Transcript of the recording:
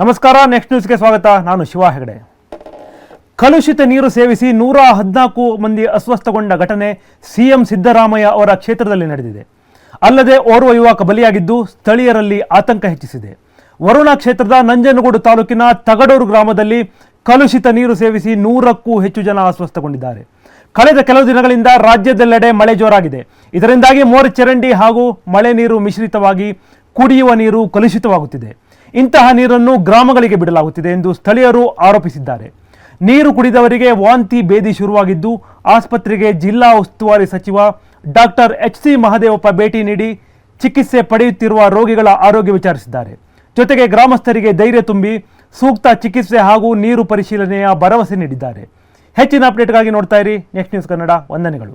ನಮಸ್ಕಾರ ನೆಕ್ಸ್ಟ್ ನ್ಯೂಸ್ಗೆ ಸ್ವಾಗತ. ನಾನು ಶಿವ ಹೆಗಡೆ. ಕಲುಷಿತ ನೀರು ಸೇವಿಸಿ ನೂರ ಹದಿನಾಲ್ಕು ಮಂದಿ ಅಸ್ವಸ್ಥಗೊಂಡ ಘಟನೆ ಸಿಎಂ ಸಿದ್ದರಾಮಯ್ಯ ಅವರ ಕ್ಷೇತ್ರದಲ್ಲಿ ನಡೆದಿದೆ. ಅಲ್ಲದೆ ಓರ್ವ ಯುವಕ ಬಲಿಯಾಗಿದ್ದು ಸ್ಥಳೀಯರಲ್ಲಿ ಆತಂಕ ಹೆಚ್ಚಿಸಿದೆ. ವರುಣಾ ಕ್ಷೇತ್ರದ ನಂಜನಗೂಡು ತಾಲೂಕಿನ ತಗಡೂರು ಗ್ರಾಮದಲ್ಲಿ ಕಲುಷಿತ ನೀರು ಸೇವಿಸಿ ನೂರಕ್ಕೂ ಹೆಚ್ಚು ಜನ ಅಸ್ವಸ್ಥಗೊಂಡಿದ್ದಾರೆ. ಕಳೆದ ಕೆಲವು ದಿನಗಳಿಂದ ರಾಜ್ಯದೆಲ್ಲೆಡೆ ಮಳೆ ಜೋರಾಗಿದೆ. ಇದರಿಂದಾಗಿ ಮೋರ್ ಚರಂಡಿ ಹಾಗೂ ಮಳೆ ನೀರು ಮಿಶ್ರಿತವಾಗಿ ಕುಡಿಯುವ ನೀರು ಕಲುಷಿತವಾಗುತ್ತಿದೆ. ಇಂತಹ ನೀರನ್ನು ಗ್ರಾಮಗಳಿಗೆ ಬಿಡಲಾಗುತ್ತಿದೆ ಎಂದು ಸ್ಥಳೀಯರು ಆರೋಪಿಸಿದ್ದಾರೆ. ನೀರು ಕುಡಿದವರಿಗೆ ವಾಂತಿ ಭೇದಿ ಶುರುವಾಗಿದ್ದು, ಆಸ್ಪತ್ರೆಗೆ ಜಿಲ್ಲಾ ಉಸ್ತುವಾರಿ ಸಚಿವ ಡಾಕ್ಟರ್ ಎಚ್ ಸಿ ಮಹದೇವಪ್ಪ ಭೇಟಿ ನೀಡಿ ಚಿಕಿತ್ಸೆ ಪಡೆಯುತ್ತಿರುವ ರೋಗಿಗಳ ಆರೋಗ್ಯ ವಿಚಾರಿಸಿದ್ದಾರೆ. ಜೊತೆಗೆ ಗ್ರಾಮಸ್ಥರಿಗೆ ಧೈರ್ಯ ತುಂಬಿ ಸೂಕ್ತ ಚಿಕಿತ್ಸೆ ಹಾಗೂ ನೀರು ಪರಿಶೀಲನೆಯ ಭರವಸೆ ನೀಡಿದ್ದಾರೆ. ಹೆಚ್ಚಿನ ಅಪ್ಡೇಟ್ಗಾಗಿ ನೋಡ್ತಾ ಇರಿ. Next news Kannada. ವಂದನೆಗಳು.